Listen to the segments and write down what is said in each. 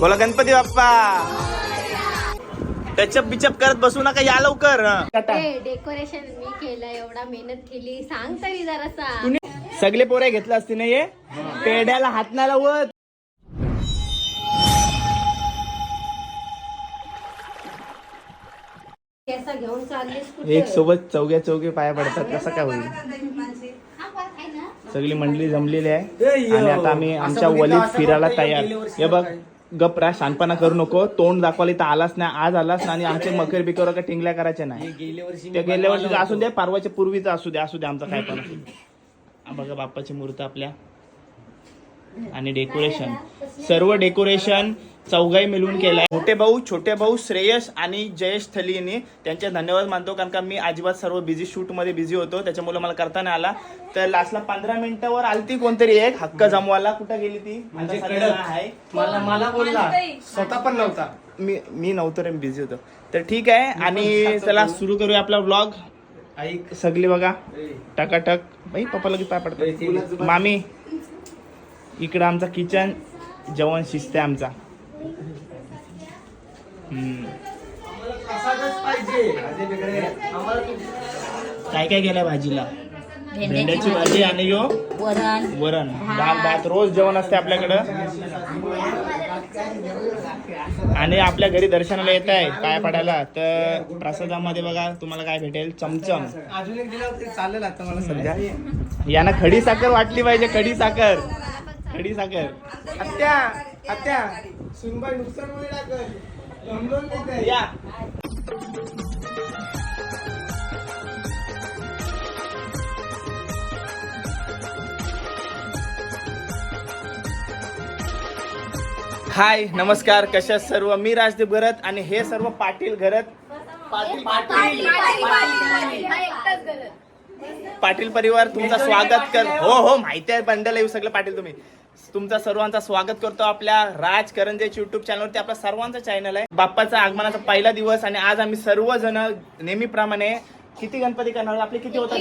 बोला गणपती बाप्पा टचअप बिचअप करत बसू नका या लवकर. डेकोरेशन मी केलं एवढा मेहनत केली. सांग तरी जरासा. सगळे पोरे घेतलं असते ना ये पेड्याला हात नाही लावत. केसा घेऊन चाललीस कुठे? एक सोबत चौघ्या चौघे पाया पडतात कसं काय होईल? ना? सगळी मंडळी जमलेली आहे. आणि आता आम्ही आमच्या वलीत फिरायला तयार. हे बघ. गपरा शानपणा करू नको. तोंड दाखवायला तर आलाच नाही आज आलाच नाही आणि आमचे मकर बिकर का टिंगल्या करायचे नाही. ते गेल्या वर्षी असू दे परवाच्या पूर्वीचा असू दे असू दे आमचा काय पण बघा बाप्पाची मूर्त आपल्या. आणि डेकोरेशन सर्व डेकोरेशन चौघाई मिळून केलाय. मोठे भाऊ छोटे भाऊ श्रेयस आणि जयेश थलीने त्यांचे धन्यवाद मानतो कारण का मी अजिबात सर्व बिझी शूटमध्ये बिझी होतो. त्याच्यामुळे मला करता नाही आला. तर लास्टला पंधरा मिनिटावर आलती कोणतरी एक हक्क जमवायला. कुठं गेली ती? म्हणजे आहे. मला मला बोलला. स्वतः पण नव्हता. मी मी नव्हतो रे बिझी होतो. तर ठीक आहे. आणि चला सुरू करूया आपला व्लॉग ऐक. सगळी बघा. टकाटक. बाई पप्पा लगेच पाय पडतात. मामी इकडं आमचा किचन जेवण शिजते आमचा. काय काय केलंय भाजीला? भेंड्याची भाजी. आणि यो? वरण. वरण. डाळ भात रोज जेवण असते आपल्याकडं? आणि आपल्या घरी दर्शनाला येत आहे पाया पडायला? तर प्रसादामध्ये बघा तुम्हाला काय भेटेल? चमचम. अजून एक दिला तरी चालेल आता मला सध्या? यांना खडी साखर वाटली पाहिजे खडी साखर. खडी साखर. आत्या! आत्या सुनबाई नुकसानमध्ये टाकल दोन देते या. हाय नमस्कार. कशा सर्व? मी राजदीप घरत आणि हे सर्व पाटील घरत पाटील पाटील. परिवार तुमचं स्वागत कर. हो हो माहिती आहे बंडल येऊ सगळं पाटील तुम्ही. तुमचा सर्वांचा स्वागत करतो आपल्या राज करंजेच्या युट्यूब चॅनलवरती आपल्या सर्वांचा चॅनल आहे. बाप्पाचा आगमनाचा पहिला दिवस आणि आज आम्ही सर्वजण नेहमीप्रमाणे किती गणपती करणार आहोत? आपले किती होतात?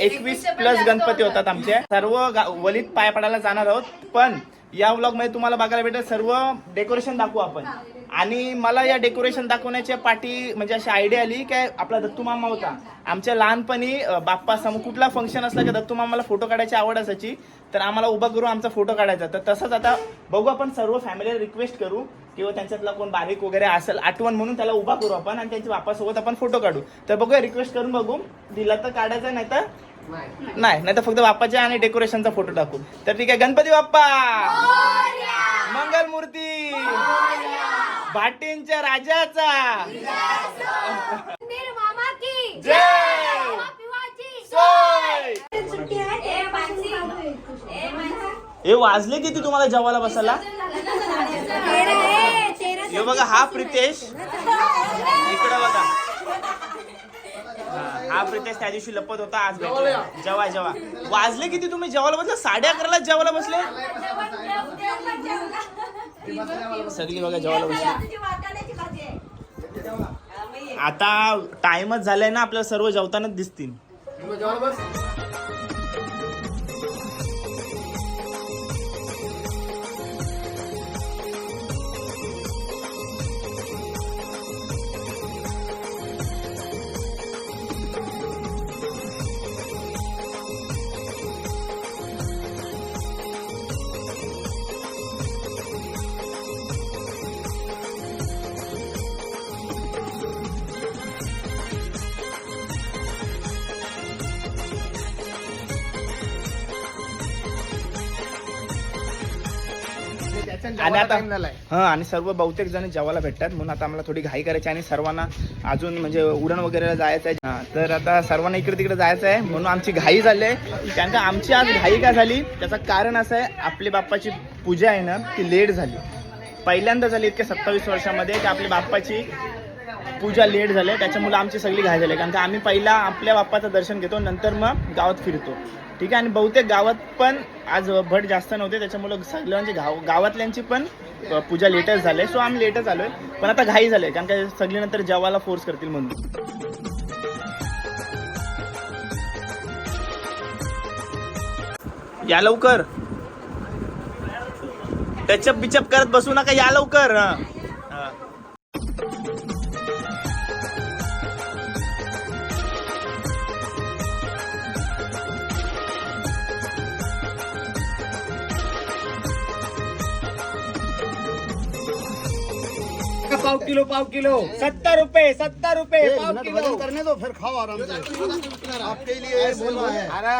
एकवीस प्लस गणपती होतात आमचे. सर्व वलीत पाय पडायला जाणार आहोत. पण या व्लॉगमध्ये तुम्हाला बघायला भेटेल सर्व डेकोरेशन दाखवू आपण. आणि मला या डेकोरेशन दाखवण्याच्या पाठी म्हणजे अशी आयडिया आली काय आपला दत्तू मामा होता. आमच्या लहानपणी बाप्पा समोर कुठला फंक्शन असला की दत्तू मामाला फोटो काढायची आवड असायची तर आम्हाला उभा करू आमचा फोटो काढायचा. तर तसंच आता बघू आपण सर्व फॅमिलीला रिक्वेस्ट करू किंवा त्यांच्यातला कोण बारीक वगैरे असेल आठवण म्हणून त्याला उभा करू आपण आणि त्यांच्या बाप्पासोबत आपण फोटो काढू. तर बघूया रिक्वेस्ट करून बघू. दिला तर काढायचा नाही तर नाही नाही तर फक्त बाप्पाच्या आणि डेकोरेशनचा फोटो टाकू. तर ठीक आहे गणपती बाप्पा! मंगल मूर्ती भाटींच्या राजाचा. मामा की जय. हे वाजले किती तुम्हाला जेवायला बसायला? तेरा आहे, तेरा हे बघा हा प्रितेश. इकडे बघा. हा, प्रितेश त्या दिवशी लपत होता आज भेटला. जेवा जेवा. वाजले किती तुम्ही जेवायला बसले? साडे अकराला जेवायला बसले? सगळी बघा जेवायला बसले. आता टाइमच झालाय ना आपल्याला सर्व जेवतानाच दिसतील. आणि आता हा आणि सर्व बहुतेक जण जेवायला भेटतात म्हणून आता आम्हाला थोडी घाई करायची आणि सर्वांना अजून म्हणजे उडण वगैरे जायचं आहे. हा, तर आता सर्वांना इकडे तिकडे जायचं आहे म्हणून आमची घाई झाली आहे. कारण आमची आज घाई का झाली? त्याचं कारण असं आहे आपली बाप्पाची पूजा आहे ना ती लेट झाली. पहिल्यांदा झाली इतक्या सत्तावीस वर्षामध्ये की आपली बाप्पाची पूजा लेट झाली त्याच्यामुळे आमची सगळी घाय झाली कारण का आम्ही पहिला आपल्या बाप्पाचं दर्शन घेतो नंतर मग गावात फिरतो. ठीक आहे? आणि बहुतेक गावात पण आज भट जास्त नव्हते त्याच्यामुळं सगळ्यांची गाव गावातल्यांची पण पूजा लेटच झाली सो आम्ही लेटच आलोय. पण आता घाई झाले कारण का सगळी नंतर जेवायला फोर्स करतील म्हणून. या लवकर. टचअप बिचअप करत बसू नका या लवकर. पाव किलो पाव किलो. सत्तर रुपये सत्तर रुपये पाव किलो. करने दो फिर खाओ आराम से। आपके लिए बोल रहा है अरे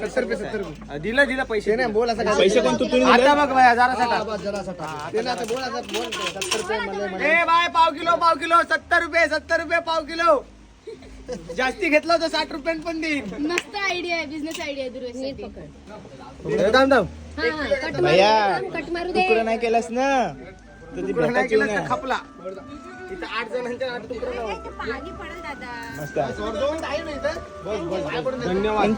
सत्तर रुपये सत्तर रुपये। दिलं दिलं पैसे नाही बोल असं पैसे कोण तू तुम्ही आता बघ बाय हजाराचा टाक. बस जरा सा टाक ते ना तो बोला था बोल सत्तर रुपये ए बाय पाव किलो पाव किलो सत्तर रुपये सत्तर रुपये पाव किलो. जास्ती घेतला तर साठ रुपये पण देईन. मस्त आयडिया आहे बिझनेस आयडिया आहे भैया कट मारू दे. नाही केलंस ना? तर ती तुकडं नाही भेटायची केलं तर नाही. खपला इथं आठ जणांच्या आठ तुकडं लावा. पाणी पडेल दादा मस्त आहे. धन्यवाद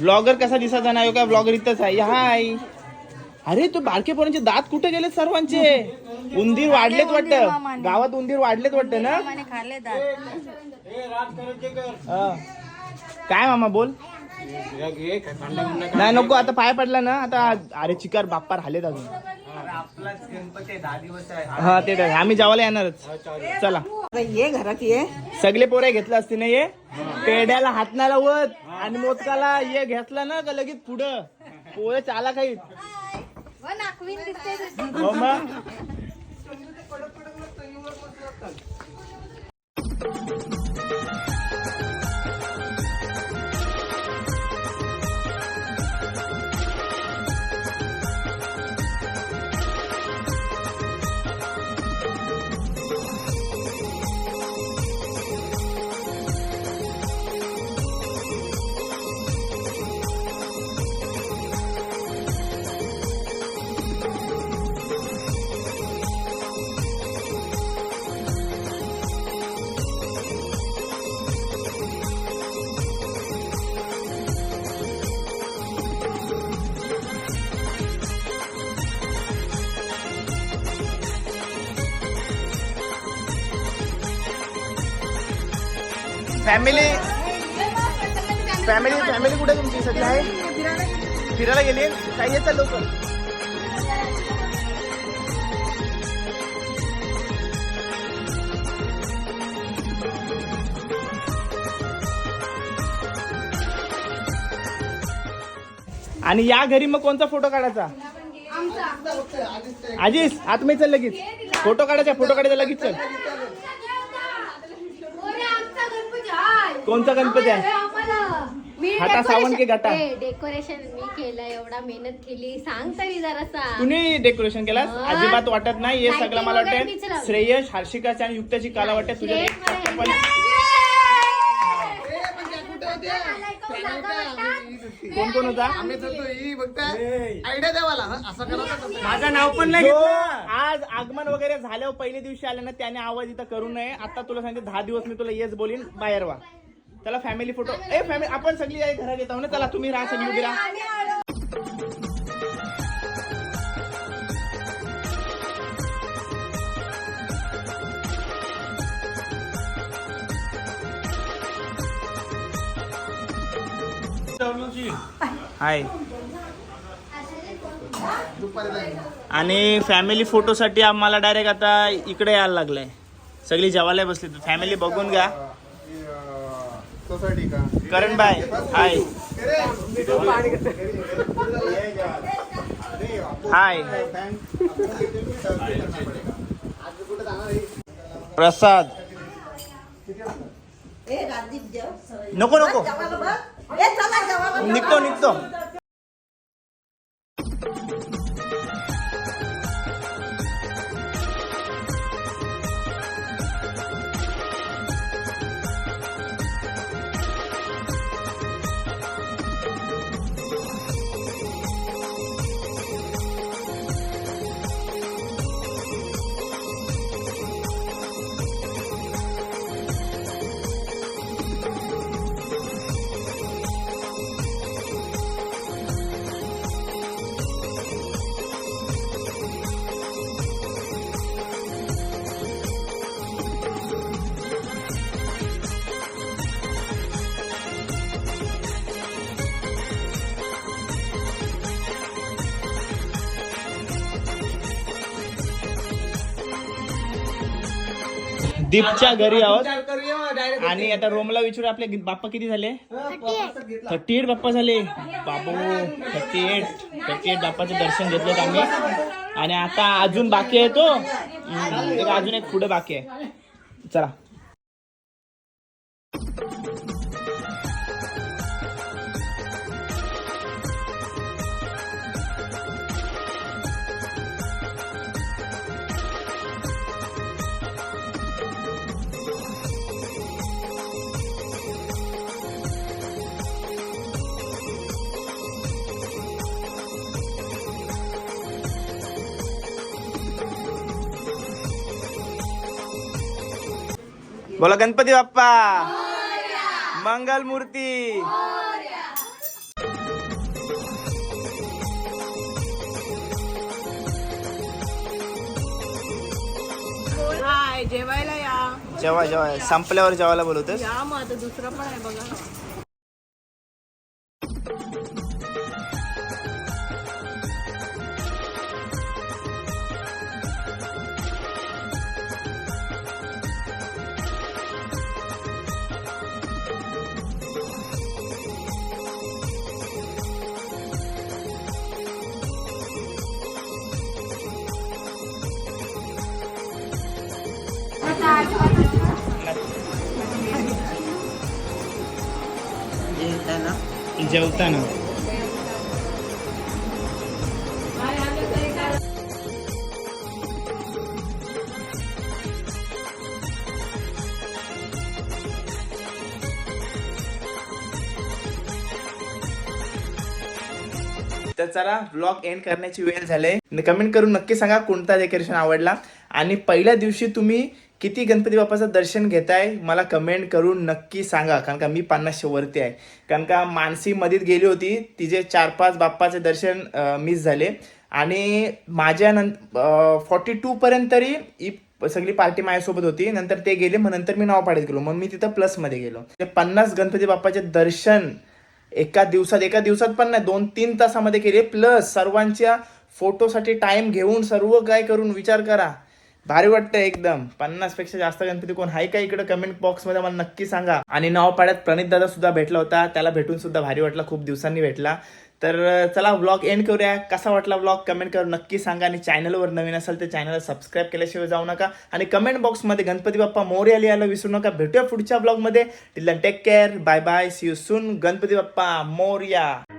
ब्लॉगर कसा दिसायचा नाही हो का ब्लॉगर इथंच आहे. हाय. अरे तू बारके पोरांचे दात कुठे गेलेत सर्वांचे? उंदीर वाढलेत वाटतं. गावात उंदीर वाढलेत वाटतं ना. काय मामा बोल. नाही नको आता पाय पडला ना. आता अरे चिकार बाप्पा राहिलेत अजून. हा ते तर. आम्ही जेवायला येणारच. चला. ये घरात ये. सगळे पोरे घेतलं असते ना ये? पेढ्याला हात नाही लावत आणि मोदकाला ये घेतला ना का लगेच पुढं? पोहे चाला काही. नाकवीन दिसते हो मग. फॅमिली फॅमिली फॅमिली कुठे तुमची? सगळी आहे? फिरायला गेली काही येतं लवकर आणि या घरी मग कोणता फोटो काढायचा? आजीस आतमध्ये चल लगेच. फोटो काढायचा फोटो काढायचा लगेच चल. कोणता गणपती आहे? हाता सावन के घाटा? डेकोरेशन मी केलं एवढा मेहनत केली. सांग तरी जरासा. कुणी डेकोरेशन केला हा. अजिबात वाटत नाही हे सगळं मला वगैरे वाटतं मीच लावली. श्रेयश हर्षिकाची आणि युक्ताची काला वाटते तुझ्या मध्ये पण कोण? कोण होता? आयडिया असं माझं नाव पण नाही घेतलं. आज आगमन वगैरे झाल्यावर पहिल्या दिवशी आले ना त्याने आवाज इथं करू नये. आता तुला सांगते दहा दिवस मी तुला येस बोलीन बाहेर वा. त्याला फॅमिली फोटो ए फॅमिली आपण सगळी घरात येतो ना त्याला तुम्ही राहा सगळी उभी राहा. हाय आणि फॅमिली फोटोसाठी आम्हाला डायरेक्ट आता इकडे यायला लागलंय. सगळी जेवायला बसली. फॅमिली बघून घ्या. सोसायटी का? Karan bye hi hi Prasad. नको नको. निघतो निघतो. दीपच्या घरी आहोत. आणि आता रोमला विचारू आपले बाप्पा किती झाले? थर्टी एट बाप्पा झाले. बाबू थर्टी एट थर्टी एट बाप्पाचे दर्शन घेतलेत आम्ही. आणि आता अजून बाकी आहे तो. अजून एक पुढे बाकी आहे. चला. बोला गणपती बाप्पा. मंगल मूर्ती. हाय जेवायला या. जेव्हा जेव्हा संपल्यावर जेवायला बोलवतोस. या मग आता दुसरं पण आहे बघा. जेवताना तर चला ब्लॉग एंड करण्याची वेळ झाले. कमेंट करून नक्की सांगा कोणता डेकोरेशन आवडला. आणि पहिल्या दिवशी तुम्ही किती गणपती बाप्पाचं दर्शन घेताय मला कमेंट करून नक्की सांगा. कारण का मी पन्नासशे वरती आहे. कारण का मानसी मधीत गेली होती तिचे चार पाच बाप्पाचे दर्शन मिस झाले. आणि माझ्या नंतर फॉर्टी टू पर्यंत तरी सगळी पार्टी माझ्यासोबत होती. नंतर ते गेले मग नंतर मी नाव पाडत गेलो. मग मी तिथं प्लसमध्ये गेलो. म्हणजे पन्नास गणपती बाप्पाचे दर्शन एका दिवसात एका दिवसात पण नाही दोन तीन तासामध्ये केली. प्लस सर्वांच्या फोटोसाठी टाइम घेऊन सर्व काय करून विचार करा. भारी वाटतं एकदम. पन्नासपेक्षा जास्त गणपती कोण आहे का इकडे? कमेंट बॉक्समध्ये मला नक्की सांगा. आणि नाव पाड्यात प्रणित दादा सुद्धा भेटला होता. त्याला भेटून सुद्धा भारी वाटला. खूप दिवसांनी भेटला. तर चला ब्लॉग एंड करूया. कसा वाटला ब्लॉग कमेंट करून नक्की सांगा. आणि चॅनलवर नवीन असेल तर चॅनलला सबस्क्राईब केल्याशिवाय जाऊ नका. आणि कमेंट बॉक्समध्ये गणपती बाप्पा मोर्या लिहायला विसरू नका. भेटूया पुढच्या ब्लॉगमध्ये till take care bye bye see you soon Ganpati Bappa Morya.